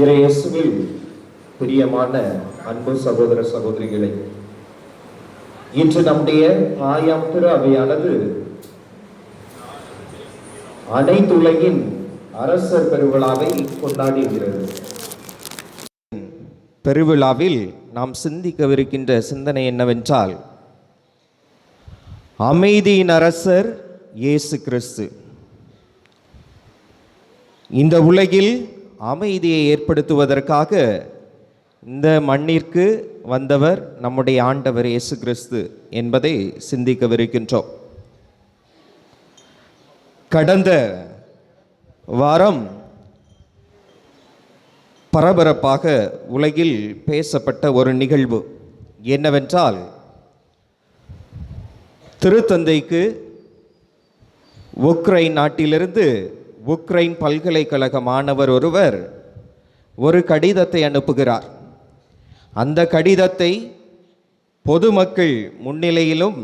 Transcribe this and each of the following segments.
இறையசுவில் பிரியமான அன்பு சகோதர சகோதரிகளை இன்று நம்முடைய தாயாம் திரு அவையானது அனைத்துலகின் அரசர் பெருவிழாவை கொண்டாடுகிறது. பெருவிழாவில் நாம் சிந்திக்கவிருக்கின்ற சிந்தனை என்னவென்றால் அமைதியின் அரசர் இயேசு கிறிஸ்து. இந்த உலகில் அமைதியை ஏற்படுத்துவதற்காக இந்த மண்ணிற்கு வந்தவர் நம்முடைய ஆண்டவர் இயேசு கிறிஸ்து என்பதை சிந்திக்கவிருக்கின்றோம். கடந்த வாரம் பரபரப்பாக உலகில் பேசப்பட்ட ஒரு நிகழ்வு என்னவென்றால் திருத்தந்தைக்கு உக்ரைன் நாட்டிலிருந்து உக்ரைன் பல்கலைக்கழக மாணவர் ஒருவர் ஒரு கடிதத்தை அனுப்புகிறார். அந்த கடிதத்தை பொதுமக்கள் முன்னிலையிலும்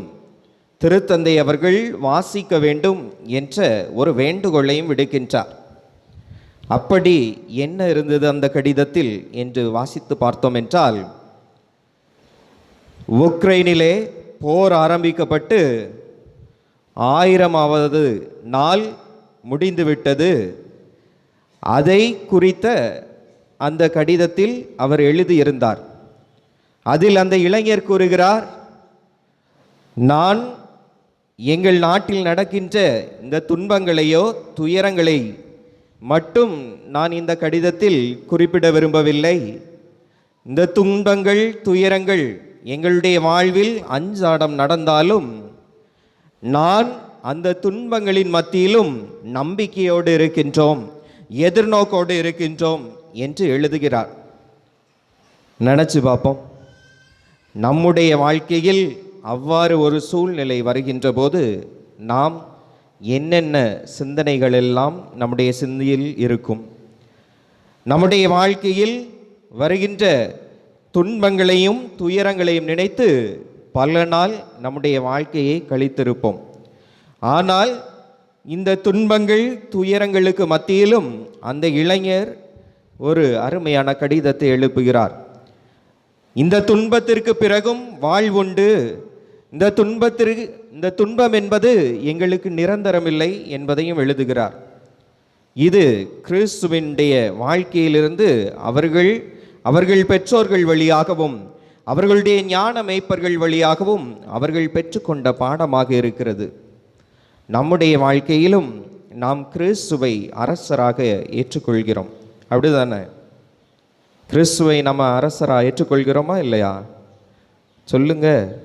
திருத்தந்தை அவர்கள் வாசிக்க வேண்டும் என்ற ஒரு வேண்டுகோளையும் விடுக்கின்றார். அப்படி என்ன இருந்தது அந்த கடிதத்தில் என்று வாசித்து பார்த்தோம் என்றால் உக்ரைனிலே போர் ஆரம்பிக்கப்பட்டு ஆயிரமாவது நாள் முடிந்துவிட்டது. அதை குறித்த அந்த கடிதத்தில் அவர் எழுதியிருந்தார். அதில் அந்த இளைஞர் கூறுகிறார் நான் எங்கள் நாட்டில் நடக்கின்ற இந்த துன்பங்களையோ துயரங்களை மட்டும் நான் இந்த கடிதத்தில் குறிப்பிட விரும்பவில்லை. இந்த துன்பங்கள் துயரங்கள் எங்களுடைய வாழ்வில் அஞ்சாடம் நடந்தாலும் நான் அந்த துன்பங்களின் மத்தியிலும் நம்பிக்கையோடு இருக்கின்றோம் எதிர்நோக்கோடு இருக்கின்றோம் என்று எழுதுகிறார். நினச்சி பார்ப்போம். நம்முடைய வாழ்க்கையில் அவ்வாறு ஒரு சூழ்நிலை வருகின்ற போது நாம் என்னென்ன சிந்தனைகள் எல்லாம் நம்முடைய சிந்தையில் இருக்கும்? நம்முடைய வாழ்க்கையில் வருகின்ற துன்பங்களையும் துயரங்களையும் நினைத்து பல நாள் நம்முடைய வாழ்க்கையை கழித்திருப்போம். ஆனால் இந்த துன்பங்கள் துயரங்களுக்கு மத்தியிலும் அந்த இளைஞர் ஒரு அருமையான கடிதத்தை எழுப்புகிறார். இந்த துன்பத்திற்கு பிறகும் வாழ்வுண்டு இந்த துன்பத்திற்கு இந்த துன்பம் என்பது எங்களுக்கு நிரந்தரமில்லை என்பதையும் எழுதுகிறார். இது கிறிஸ்துவினுடைய வாழ்க்கையிலிருந்து அவர்கள் அவர்கள் பெற்றோர்கள் வழியாகவும் அவர்களுடைய ஞான மேய்ப்பர்கள் வழியாகவும் அவர்கள் பெற்றுக்கொண்ட பாடமாக இருக்கிறது. நம்முடைய வாழ்க்கையிலும் நாம் கிறிஸ்துவை அரசராக ஏற்றுக்கொள்கிறோம். அப்படிதானே? கிறிஸ்துவை நம்ம அரசராக ஏற்றுக்கொள்கிறோமா இல்லையா? சொல்லுங்க.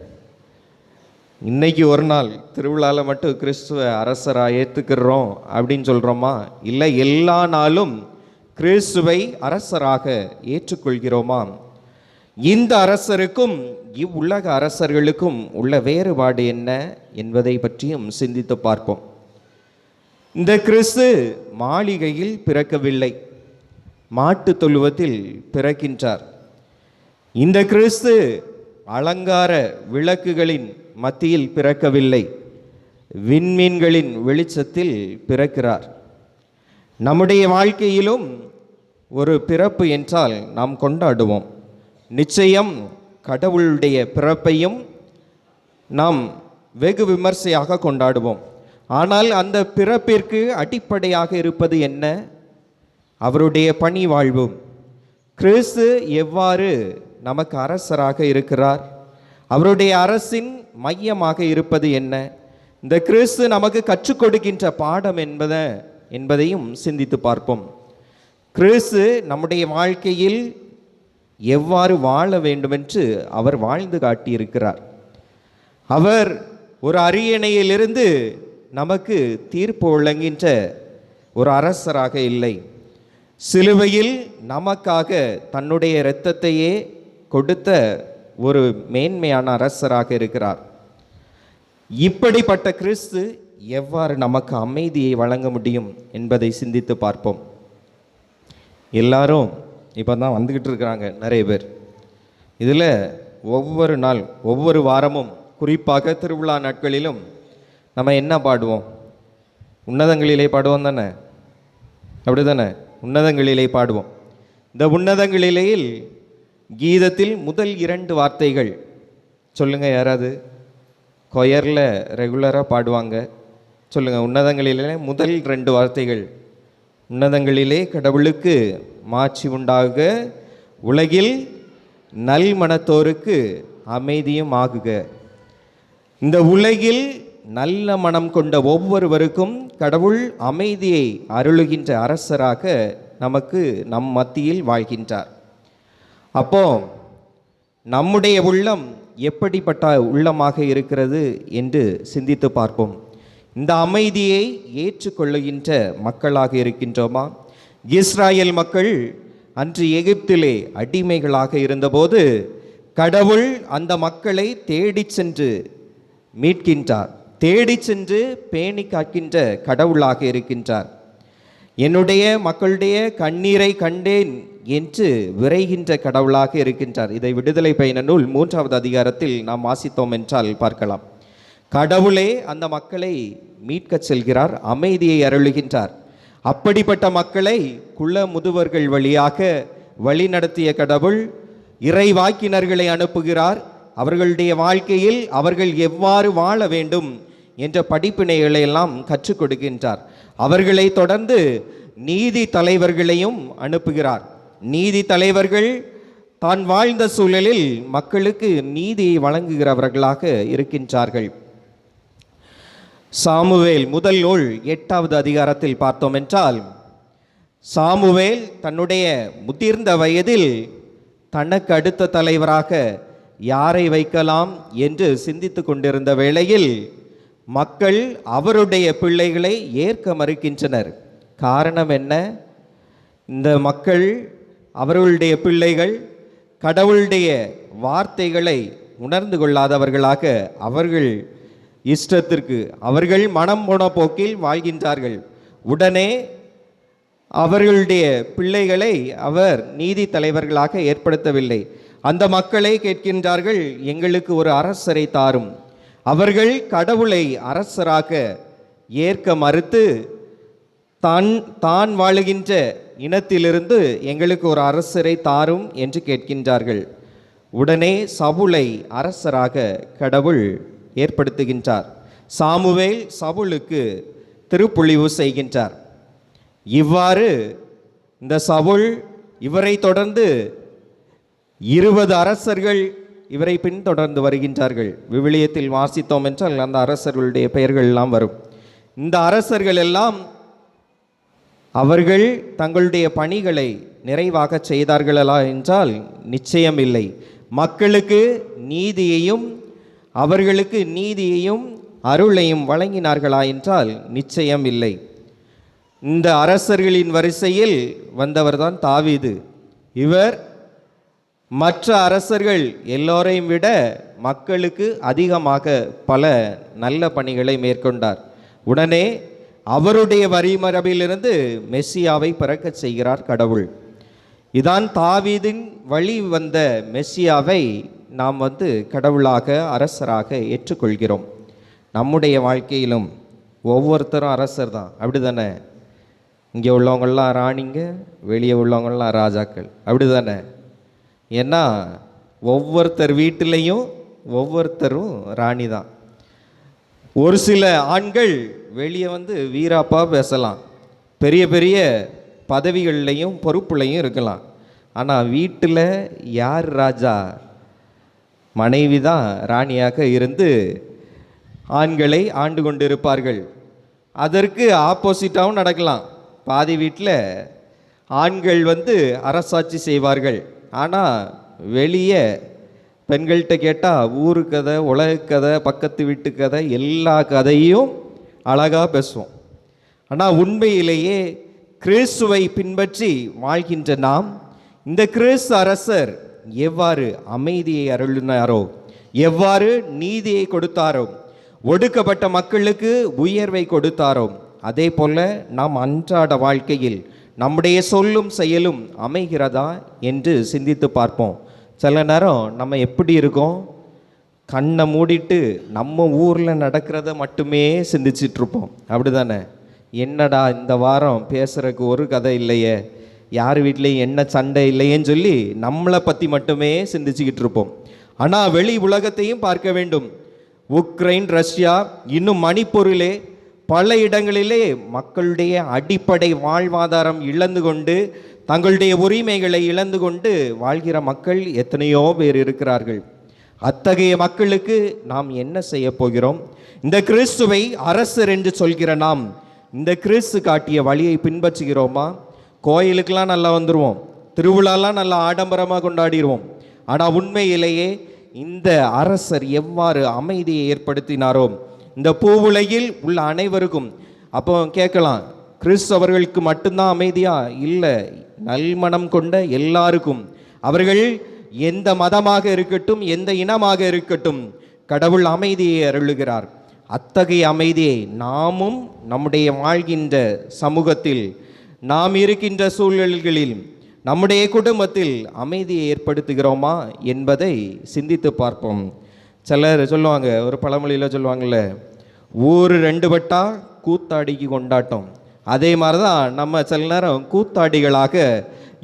இன்னைக்கு ஒரு நாள் திருவிழாவில் மட்டும் கிறிஸ்துவ அரசராக ஏற்றுக்கிறோம் அப்படின்னு சொல்கிறோமா இல்லை எல்லா நாளும் கிறிஸ்துவை அரசராக ஏற்றுக்கொள்கிறோமா? இந்த அரசருக்கும் இவ்வுலக அரசர்களுக்கும் உள்ள வேறுபாடு என்ன என்பதை பற்றியும் சிந்தித்து பார்ப்போம். இந்த கிறிஸ்து மாளிகையில் பிறக்கவில்லை. மாட்டு தொழுவத்தில் பிறக்கின்றார். இந்த கிறிஸ்து அலங்கார விளக்குகளின் மத்தியில் பிறக்கவில்லை. விண்மீன்களின் வெளிச்சத்தில் பிறக்கிறார். நம்முடைய வாழ்க்கையிலும் ஒரு பிறப்பு என்றால் நாம் கொண்டாடுவோம். நிச்சயம் கடவுளுடைய பிறப்பையும் நாம் வெகு விமர்சையாக கொண்டாடுவோம். ஆனால் அந்த பிறப்பிற்கு அடிப்படையாக இருப்பது என்ன? அவருடைய பணி வாழ்வும் கிறிஸ்து எவ்வாறு நமக்கு அரசராக இருக்கிறார்? அவருடைய அரசின் மையமாக இருப்பது என்ன? இந்த கிறிஸ்து நமக்கு கற்றுக் கொடுக்கின்ற பாடம் என்பத என்பதையும் சிந்தித்து பார்ப்போம். கிறிஸ்து நம்முடைய வாழ்க்கையில் எவ்வாறு வாழ வேண்டுமென்று அவர் வாழ்ந்து காட்டியிருக்கிறார். அவர் ஒரு அரியணையிலிருந்து நமக்கு தீர்ப்பு வழங்கின்ற ஒரு அரசராக இல்லை. சிலுவையில் நமக்காக தன்னுடைய இரத்தத்தையே கொடுத்த ஒரு மேன்மையான அரசராக இருக்கிறார். இப்படிப்பட்ட கிறிஸ்து எவ்வாறு நமக்கு அமைதியை வழங்க முடியும் என்பதை சிந்தித்து பார்ப்போம். எல்லாரும் இப்போ தான் வந்துக்கிட்டு இருக்கிறாங்க நிறைய பேர். இதில் ஒவ்வொரு நாள் ஒவ்வொரு வாரமும் குறிப்பாக திருவிழா நாட்களிலும் நம்ம என்ன பாடுவோம்? உன்னதங்களிலே பாடுவோம் தானே? அப்படி தானே உன்னதங்களிலே பாடுவோம். இந்த உன்னதங்களிலேயில் கீதத்தில் முதல் இரண்டு வார்த்தைகள். சொல்லுங்கள் யாராவது. கொயரில் ரெகுலராக பாடுவாங்க. சொல்லுங்கள் உன்னதங்களிலே முதல் ரெண்டு வார்த்தைகள். உன்னதங்களிலே கடவுளுக்கு மாட்சி உண்டாக. உலகில் நல் மனத்தோருக்கு அமைதியும் ஆகுக. இந்த உலகில் நல்ல மனம் கொண்ட ஒவ்வொருவருக்கும் கடவுள் அமைதியை அருளுகின்ற அரசராக நமக்கு நம் மத்தியில் வாழ்கின்றார். அப்போ நம்முடைய உள்ளம் எப்படிப்பட்ட உள்ளமாக இருக்கிறது என்று சிந்தித்து பார்ப்போம். இந்த அமைதியை ஏற்றுக்கொள்ளுகின்ற மக்களாக இருக்கின்றோமா? இஸ்ராயேல் மக்கள் அன்று எகிப்திலே அடிமைகளாக இருந்தபோது கடவுள் அந்த மக்களை தேடிச் சென்று மீட்கின்றார். தேடிச் சென்று பேணி காக்கின்ற கடவுளாக இருக்கின்றார். என்னுடைய மக்களுடைய கண்ணீரை கண்டேன் என்று விரைகின்ற கடவுளாக இருக்கின்றார். இதை விடுதலை பயண நூல் மூன்றாவது அதிகாரத்தில் நாம் வாசித்தோம் என்றால் பார்க்கலாம். கடவுளே அந்த மக்களை மீட்கச் செல்கிறார் அமைதியை அருளுகின்றார். அப்படிப்பட்ட மக்களை குல முதுவர்கள் வழியாக வழி நடத்திய கடவுள் இறைவாக்கினர்களை அனுப்புகிறார். அவர்களுடைய வாழ்க்கையில் அவர்கள் எவ்வாறு வாழ வேண்டும் என்ற படிப்பினைகளை எல்லாம் கற்றுக் கொடுக்கின்றார். அவர்களை தொடர்ந்து நீதி தலைவர்களையும் அனுப்புகிறார். நீதி தலைவர்கள் தான் வாழ்ந்த சூழலில் மக்களுக்கு நீதியை வழங்குகிறவர்களாக இருக்கின்றார்கள். சாமுவேல் முதல் நூல் எட்டாவது அதிகாரத்தில் பார்த்தோம் என்றால் சாமுவேல் தன்னுடைய முதிர்ந்த வயதில் தனக்கு அடுத்த தலைவராக யாரை வைக்கலாம் என்று சிந்தித்து கொண்டிருந்த வேளையில் மக்கள் அவருடைய பிள்ளைகளை ஏற்க மறுக்கின்றனர். காரணம் என்ன? இந்த மக்கள் அவர்களுடைய பிள்ளைகள் கடவுளுடைய வார்த்தைகளை உணர்ந்து கொள்ளாதவர்களாக அவர்கள் இஷ்டத்திற்கு. அவர்கள் மனம் போன போக்கில் வாழ்கின்றார்கள். உடனே அவர்களுடைய பிள்ளைகளை அவர் நீதி தலைவர்களாக ஏற்படுத்தவில்லை. அந்த மக்களை கேட்கின்றார்கள் எங்களுக்கு ஒரு அரசரை தாரும். அவர்கள் கடவுளை அரசராக ஏற்க மறுத்து தான் தான் வாழுகின்ற இனத்திலிருந்து எங்களுக்கு ஒரு அரசரை தாரும் என்று கேட்கின்றார்கள். உடனே சவுளை அரசராக கடவுள் ஏற்படுத்துகின்றார். சாமுவேல் சவுலுக்கு திருப்புழிவு செய்கின்றார். இவ்வாறு இந்த சவுல் இவரை தொடர்ந்து இருபது அரசர்கள் இவரை பின்தொடர்ந்து வருகின்றார்கள். விவிலியத்தில் வாசித்தோம் என்றால் அந்த அரசர்களுடைய பெயர்கள் எல்லாம் வரும். இந்த அரசர்கள் எல்லாம் அவர்கள் தங்களுடைய பணிகளை நிறைவாக செய்தார்களா என்றால் நிச்சயம் இல்லை மக்களுக்கு நீதியையும் அவர்களுக்கு நீதியையும் அருளையும் வழங்கினார்களா என்றால் நிச்சயம் இல்லை இந்த அரசர்களின் வரிசையில் வந்தவர்தான் தாவீது. இவர் மற்ற அரசர்கள் எல்லோரையும் விட மக்களுக்கு அதிகமாக பல நல்ல பணிகளை மேற்கொண்டார். உடனே அவருடைய வரிமரபிலிருந்து மெஸ்ஸியாவை பிறக்கச் செய்கிறார் கடவுள். இதான் தாவீதின் வழி வந்த மெஸ்ஸியாவை நாம் வந்து கடவுளாக அரசராக ஏற்றுக்கொள்கிறோம். நம்முடைய வாழ்க்கையிலும் ஒவ்வொருத்தரும் அரசர் தான். அப்படி தானே இங்கே உள்ளவங்கள்லாம் ராணிங்க வெளியே உள்ளவங்கள்லாம் ராஜாக்கள். அப்படி தானே ஏன்னா ஒவ்வொருத்தர் வீட்டிலையும் ஒவ்வொருத்தரும் ராணி தான். ஒரு சில ஆண்கள் வெளியே வந்து வீராப்பாக பேசலாம். பெரிய பெரிய பதவிகள்லையும் பொறுப்புலையும் இருக்கலாம். ஆனால் வீட்டில் யார் ராஜா? மனைவி தான் ராணியாக இருந்து ஆண்களை ஆண்டு கொண்டிருப்பார்கள். அதற்கு ஆப்போசிட்டாகவும் நடக்கலாம். பாதி வீட்டில் ஆண்கள் வந்து அரசாட்சி செய்வார்கள். ஆனால் வெளியே பெண்கள்கிட்ட கேட்டால் ஊரு கதை உலக கதை பக்கத்து வீட்டு கதை எல்லா கதையும் அழகாக பேசுவோம். ஆனால் உண்மையிலேயே கிறிஸ்துவை பின்பற்றி வாழ்கின்ற நாம் இந்த கிறிஸ்து அரசர் எவ்வாறு அமைதியை அருளினாரோ எவ்வாறு நீதியை கொடுத்தாரோ ஒடுக்கப்பட்ட மக்களுக்கு உயர்வை கொடுத்தாரோ அதே போல நாம் அன்றாட வாழ்க்கையில் நம்முடைய சொல்லும் செயலும் அமைகிறதா என்று சிந்தித்து பார்ப்போம். சில நேரம் நம்ம எப்படி இருக்கோம்? கண்ணை மூடிட்டு நம்ம ஊரில் நடக்கிறத மட்டுமே சிந்திச்சிட்டு இருப்போம். அப்படிதானே? என்னடா இந்த வாரம் பேசுகிறக்கு ஒரு கதை இல்லையே? யார் வீட்லேயும் என்ன சண்டை இல்லையேன்னு சொல்லி நம்மளை பற்றி மட்டுமே சிந்திச்சுக்கிட்டு இருப்போம். ஆனால் வெளி உலகத்தையும் பார்க்க வேண்டும். உக்ரைன் ரஷ்யா இன்னும் மணிப்பூரிலே பல இடங்களிலே மக்களுடைய அடிப்படை வாழ்வாதாரம் இழந்து கொண்டு தங்களுடைய உரிமைகளை இழந்து கொண்டு வாழ்கிற மக்கள் எத்தனையோ பேர் இருக்கிறார்கள். அத்தகைய மக்களுக்கு நாம் என்ன செய்ய போகிறோம்? இந்த கிறிஸ்துவை அரசர் என்று சொல்கிற நாம் இந்த கிறிஸ்து காட்டிய வழியை பின்பற்றுகிறோமா? கோயிலுக்கெல்லாம் நல்லா வந்துடுவோம் திருவிழாலாம் நல்லா ஆடம்பரமாக கொண்டாடிடுவோம் ஆனால் உண்மையிலேயே இந்த அரசர் எவ்வாறு அமைதியை ஏற்படுத்தினாரோ இந்த பூவுலகில் உள்ள அனைவருக்கும் அப்போ கேட்கலாம் கிறிஸ்தவர்களுக்கு மட்டும்தான் அமைதியா? இல்லை நல்மனம் கொண்ட எல்லாருக்கும். அவர்கள் எந்த மதமாக இருக்கட்டும் எந்த இனமாக இருக்கட்டும் கடவுள் அமைதியை அருளுகிறார். அத்தகைய அமைதியை நாமும் நம்முடைய வாழ்கின்ற சமூகத்தில் நாம் இருக்கின்ற சூழல்களில் நம்முடைய குடும்பத்தில் அமைதியை ஏற்படுத்துகிறோமா என்பதை சிந்தித்து பார்ப்போம். சிலர் சொல்லுவாங்க ஒரு பழமொழியில் சொல்லுவாங்கள்ல ஊர் ரெண்டு பட்டா கூத்தாடிக்கு கொண்டாட்டம். அதே மாதிரி தான் நம்ம சில நேரம் கூத்தாடிகளாக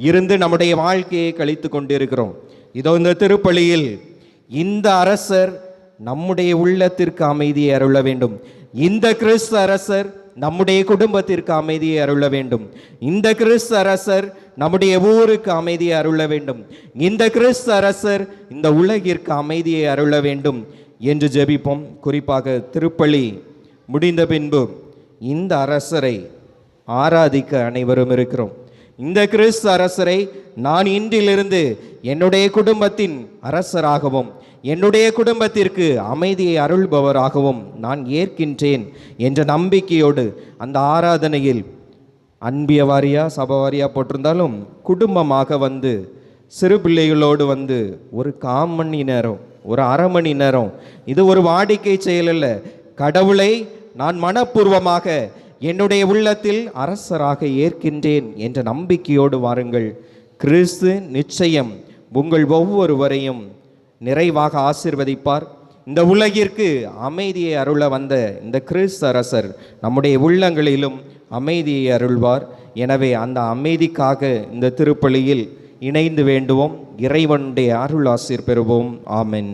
இருந்து நம்முடைய வாழ்க்கையை கழித்து கொண்டிருக்கிறோம். இதோ இந்த திருப்பலியில் இந்த அரசர் நம்முடைய உள்ளத்திற்கு அமைதியை அருள வேண்டும். இந்த கிறிஸ்து அரசர் நம்முடைய குடும்பத்திற்கு அமைதியை அருள வேண்டும். இந்த கிறிஸ்து அரசர் நம்முடைய ஊருக்கு அமைதியை அருள வேண்டும். இந்த கிறிஸ்து அரசர் இந்த உலகிற்கு அமைதியை அருள வேண்டும் என்று ஜெபிப்போம். குறிப்பாக திருப்பலி முடிந்த பின்பு இந்த அரசரை ஆராதிக்க அனைவரும் இருக்கிறோம். இந்த கிறிஸ்து அரசரை நான் இன்றிலிருந்து என்னுடைய குடும்பத்தின் அரசராகவும் என்னுடைய குடும்பத்திற்கு அமைதியை அருள்பவராகவும் நான் ஏற்கின்றேன் என்ற நம்பிக்கையோடு அந்த ஆராதனையில் அன்பிய வாரியாக சபவாரியாக போட்டிருந்தாலும் குடும்பமாக வந்து சிறு பிள்ளைகளோடு வந்து ஒரு கால் மணி நேரம் ஒரு அரை மணி நேரம் இது ஒரு வாடிக்கை செயல் அல்ல. கடவுளை நான் மனப்பூர்வமாக என்னுடைய உள்ளத்தில் அரசராக ஏற்கின்றேன் என்ற நம்பிக்கையோடு வாருங்கள். கிறிஸ்து நிச்சயம் உங்கள் ஒவ்வொருவரையும் நிறைவாக ஆசிர்வதிப்பார். இந்த உலகிற்கு அமைதியை அருள வந்த இந்த கிறிஸ்து அரசர் நம்முடைய உள்ளங்களிலும் அமைதியை அருள்வார். எனவே அந்த அமைதிக்காக இந்த திருப்பலியில் இணைந்து வேண்டுவோம். இறைவனுடைய அருள் ஆசிர் பெறுவோம். ஆமென்.